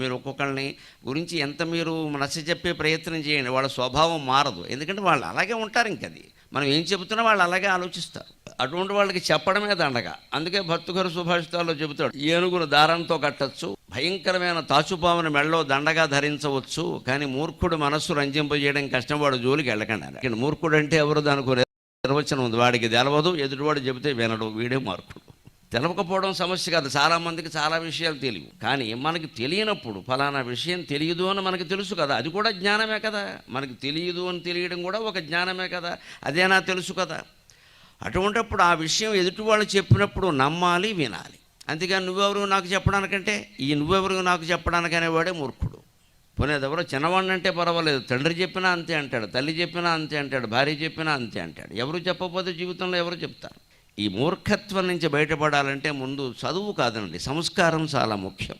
మీరు ఒక్కొక్కరిని గురించి ఎంత మీరు నచ్చ చెప్పే ప్రయత్నం చేయండి వాళ్ళ స్వభావం మారదు. ఎందుకంటే వాళ్ళు అలాగే ఉంటారు ఇంకది. మనం ఏం చెబుతున్నా వాళ్ళు అలాగే ఆలోచిస్తారు. అటువంటి వాళ్ళకి చెప్పడమే దండగా. అందుకే భక్తుగారు సుభాషితాల్లో చెబుతాడు ఏనుగును దారంతో కట్టచ్చు భయంకరమైన తాచుపామును మెళ్ళలో దండగా ధరించవచ్చు కానీ మూర్ఖుడు మనస్సు రంజింపజేయడం కష్టం వాడు జోలికి వెళ్ళకండి మూర్ఖుడు అంటే ఎవరు? దానికి నిర్వచనం ఉంది. వాడికి తెలవదు ఎదుటివాడు చెబితే వినడు వీడే మార్కుడు తెలవకపోవడం సమస్య కాదు. చాలామందికి చాలా విషయాలు తెలియవు. కానీ మనకి తెలియనప్పుడు ఫలానా విషయం తెలియదు అని మనకి తెలుసు కదా. అది కూడా జ్ఞానమే కదా. మనకి తెలియదు అని తెలియడం కూడా ఒక జ్ఞానమే కదా. అదేనా తెలుసు కదా. అటువంటప్పుడు ఆ విషయం ఎదుటి వాళ్ళు చెప్పినప్పుడు నమ్మాలి వినాలి. అంతేగాని నువ్వెవరు నాకు చెప్పడానికంటే ఈ నువ్వెవరు నాకు చెప్పడానికనే వాడే మూర్ఖుడు. పోనేది ఎవరో పర్వాలేదు. తండ్రి చెప్పినా అంతే అంటాడు. తల్లి చెప్పినా అంతే అంటాడు. భార్య చెప్పినా అంతే అంటాడు. ఎవరు చెప్పకపోతే జీవితంలో ఎవరు చెప్తారు? ఈ మూర్ఖత్వం నుంచి బయటపడాలంటే ముందు చదువు కాదండి సంస్కారం చాలా ముఖ్యం.